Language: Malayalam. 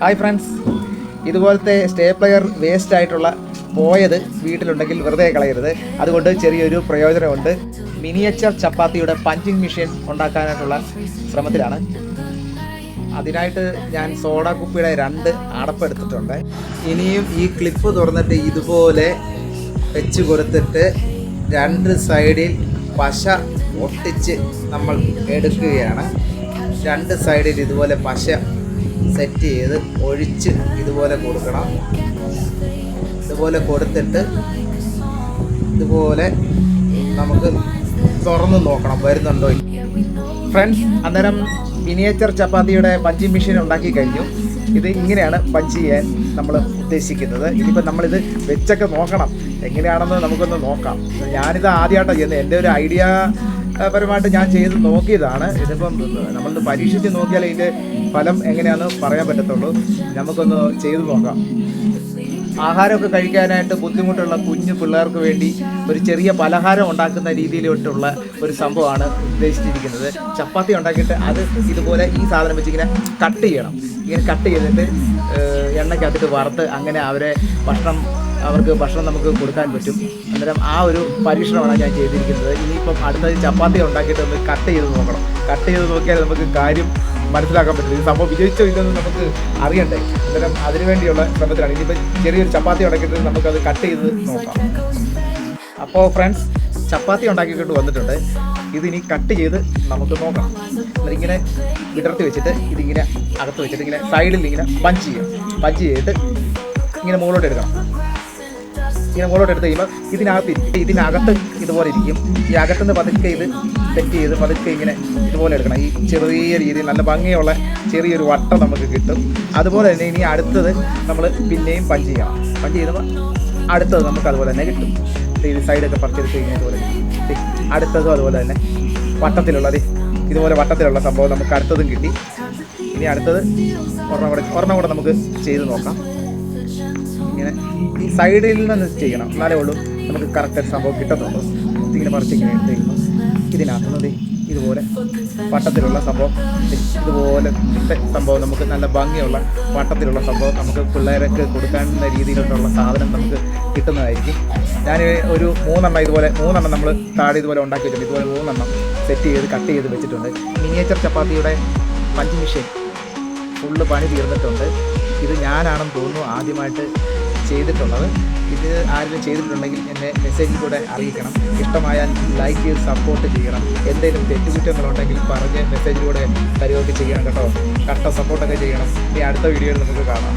ഹായ് ഫ്രണ്ട്സ് ഇതുപോലത്തെ സ്റ്റേ പ്ലെയർ വേസ്റ്റ് ആയിട്ടുള്ള പോയത് വീട്ടിലുണ്ടെങ്കിൽ വെറുതെ കളയരുത്. അതുകൊണ്ട് ചെറിയൊരു പ്രയോജനമുണ്ട്. മിനിയേച്ചർ ചപ്പാത്തിയുടെ പഞ്ചിങ് മെഷീൻ ഉണ്ടാക്കാനായിട്ടുള്ള ശ്രമത്തിലാണ്. അതിനായിട്ട് ഞാൻ സോഡ കുപ്പിയുടെ രണ്ട് അടപ്പെടുത്തിട്ടുണ്ട് ഇനിയും ഈ ക്ലിപ്പ് തുറന്നിട്ട് ഇതുപോലെ വെച്ച് കൊടുത്തിട്ട് രണ്ട് സൈഡിൽ പശ ഒട്ടിച്ച് നമ്മൾ എടുക്കുകയാണ്. രണ്ട് സൈഡിൽ ഇതുപോലെ പശ സെറ്റ് ചെയ്ത് ഒഴിച്ച് ഇതുപോലെ കൊടുക്കണം. ഇതുപോലെ കൊടുത്തിട്ട് ഇതുപോലെ നമുക്ക് തുറന്ന് നോക്കണം വരുന്നുണ്ടോ ഫ്രണ്ട്സ് അന്നേരം മിനിയേച്ചർ ചപ്പാത്തിയുടെ പഞ്ചി മെഷീൻ ഉണ്ടാക്കി കഴിഞ്ഞു. ഇത് ഇങ്ങനെയാണ് പഞ്ച് ചെയ്യാൻ നമ്മൾ ഉദ്ദേശിക്കുന്നത്. ഇനിയിപ്പോൾ നമ്മളിത് വെച്ചൊക്കെ നോക്കണം. എങ്ങനെയാണെന്ന് നമുക്കൊന്ന് നോക്കാം. ഞാനിത് ആദ്യമായിട്ടാണ് ചെയ്യുന്നത്. എന്റെ ഒരു ഐഡിയ പരമായിട്ട് ഞാൻ ചെയ്ത് നോക്കിയതാണ്. ഇതിപ്പം നമ്മളിത് പരീക്ഷിച്ച് നോക്കിയാൽ ഇതിന്റെ ഫലം എങ്ങനെയാണെന്ന് പറയാൻ പറ്റത്തുള്ളൂ. നമുക്കൊന്ന് ചെയ്ത് നോക്കാം. ആഹാരമൊക്കെ കഴിക്കാനായിട്ട് ബുദ്ധിമുട്ടുള്ള കുഞ്ഞു പിള്ളേർക്ക് വേണ്ടി ഒരു ചെറിയ പലഹാരം ഉണ്ടാക്കുന്ന രീതിയിലോട്ടുള്ള ഒരു സംഭവമാണ് ഉദ്ദേശിച്ചിരിക്കുന്നത്. ചപ്പാത്തി ഉണ്ടാക്കിയിട്ട് അത് ഇതുപോലെ ഈ സാധനം വെച്ച് ഇങ്ങനെ കട്ട് ചെയ്യണം. ഇങ്ങനെ കട്ട് ചെയ്തിട്ട് എണ്ണയ്ക്കകത്തിട്ട് വറുത്ത് അങ്ങനെ അവരെ ഭക്ഷണം അവർക്ക് ഭക്ഷണം നമുക്ക് കൊടുക്കാൻ പറ്റും. അന്നേരം ആ ഒരു പരീക്ഷണമാണ് ഞാൻ ചെയ്തിരിക്കുന്നത്. ഇനിയിപ്പം അടുത്തത് ചപ്പാത്തി ഉണ്ടാക്കിയിട്ട് ഒന്ന് കട്ട് ചെയ്ത് നോക്കണം. കട്ട് ചെയ്ത് നോക്കിയാൽ നമുക്ക് കാര്യം മനസ്സിലാക്കാൻ പറ്റില്ല സംഭവം വിജയിച്ചോ ഇല്ലെന്ന് നമുക്ക് അറിയണ്ടേ. അന്നേരം അതിനു വേണ്ടിയുള്ള ശ്രമത്തിലാണ്. ഇനിയിപ്പോൾ ചെറിയൊരു ചപ്പാത്തി ഉണ്ടാക്കിയിട്ട് നമുക്കത് കട്ട് ചെയ്ത് നോക്കാം. അപ്പോൾ ഫ്രണ്ട്സ് ചപ്പാത്തി ഉണ്ടാക്കിക്കൊണ്ട് വന്നിട്ടുണ്ട്. ഇതിനി കട്ട് ചെയ്ത് നമുക്ക് നോക്കാം. അതിങ്ങനെ വിടർത്തി വെച്ചിട്ട് ഇതിങ്ങനെ അകത്ത് വെച്ചിട്ട് ഇങ്ങനെ സൈഡിൽ ഇങ്ങനെ പഞ്ച് ചെയ്യും. പഞ്ച് ചെയ്തിട്ട് ഇങ്ങനെ മുകളിലോട്ട് എടുക്കണം. ഇങ്ങനെ മുകളിലോട്ട് എടുത്ത് കഴിയുമ്പോൾ ഇതിനകത്ത് ഇതിനകത്ത് ഇതുപോലെ ഇരിക്കും. ഈ അകത്തുനിന്ന് പതുക്കെ ഇത് സെറ്റ് ചെയ്ത് പതുക്കെ ഇങ്ങനെ ഇതുപോലെ എടുക്കണം. ഈ ചെറിയ രീതിയിൽ നല്ല ഭംഗിയുള്ള ചെറിയൊരു വട്ടം നമുക്ക് കിട്ടും. അതുപോലെ തന്നെ ഇനി അടുത്തത് നമ്മൾ പിന്നെയും പഞ്ച് ചെയ്യണം. പഞ്ച് ചെയ്യുമ്പോൾ അടുത്തത് നമുക്ക് അതുപോലെ തന്നെ കിട്ടും. ദേ ഇത് സൈഡൊക്കെ പറിച്ചെടുത്ത് ദേ അടുത്തതും അതുപോലെ തന്നെ. വട്ടത്തിലുള്ള ദേ ഇതുപോലെ വട്ടത്തിലുള്ള സംഭവം നമുക്ക് അടുത്തതും കിട്ടി. ഇനി അടുത്തത് ഒരെണ്ണം കൂടെ ഒരെണ്ണം കൂടെ നമുക്ക് ചെയ്ത് നോക്കാം. ഇങ്ങനെ ഈ സൈഡിൽ നിന്ന് ചെയ്യണം. എന്നാലേ ഉള്ളൂ നമുക്ക് കറക്റ്റ് സംഭവം കിട്ടത്തുള്ളൂ. ഇതിങ്ങനെ പറിച്ച് ഇങ്ങനെ എടുത്ത് കഴിയുമ്പോൾ ഇതിനകത്തുനിന്ന് ദേ ഇതുപോലെ വട്ടത്തിലുള്ള സംഭവം ഇതുപോലെ സംഭവം നമുക്ക് നല്ല ഭംഗിയുള്ള വട്ടത്തിലുള്ള സംഭവം നമുക്ക് പിള്ളേരൊക്കെ കൊടുക്കാവുന്ന രീതിയിലുള്ള സാധനം നമുക്ക് കിട്ടുന്നതായിരിക്കും. ഞാൻ ഒരു മൂന്നെണ്ണം ഇതുപോലെ മൂന്നെണ്ണം നമ്മൾ താഴെ ഇതുപോലെ ഉണ്ടാക്കി വെച്ചിട്ടുണ്ട് ഇതുപോലെ മൂന്നെണ്ണം സെറ്റ് ചെയ്ത് കട്ട് ചെയ്ത് വെച്ചിട്ടുണ്ട്. മിനിയേച്ചർ ചപ്പാത്തിയുടെ പഞ്ച് മെഷീൻ ഫുള്ള് പണി തീർന്നിട്ടുണ്ട്. ഇത് ഞാനാണെന്ന് തോന്നുന്നു ആദ്യമായിട്ട് ചെയ്തിട്ടുള്ളത്. ഇത് ആരെങ്കിലും ചെയ്തിട്ടുണ്ടെങ്കിൽ എന്നെ മെസ്സേജിൽ കൂടെ അറിയിക്കണം. ഇഷ്ടമായാൽ ലൈക്ക് ചെയ്ത് സപ്പോർട്ട് ചെയ്യണം. എന്തെങ്കിലും തെറ്റുകുറ്റങ്ങളുണ്ടെങ്കിൽ പറഞ്ഞ് മെസ്സേജിലൂടെ തരുകയൊക്കെ ചെയ്യണം കേട്ടോ. കട്ട സപ്പോർട്ടൊക്കെ ചെയ്യണം. ഇനി അടുത്ത വീഡിയോയിൽ നമുക്ക് കാണാം.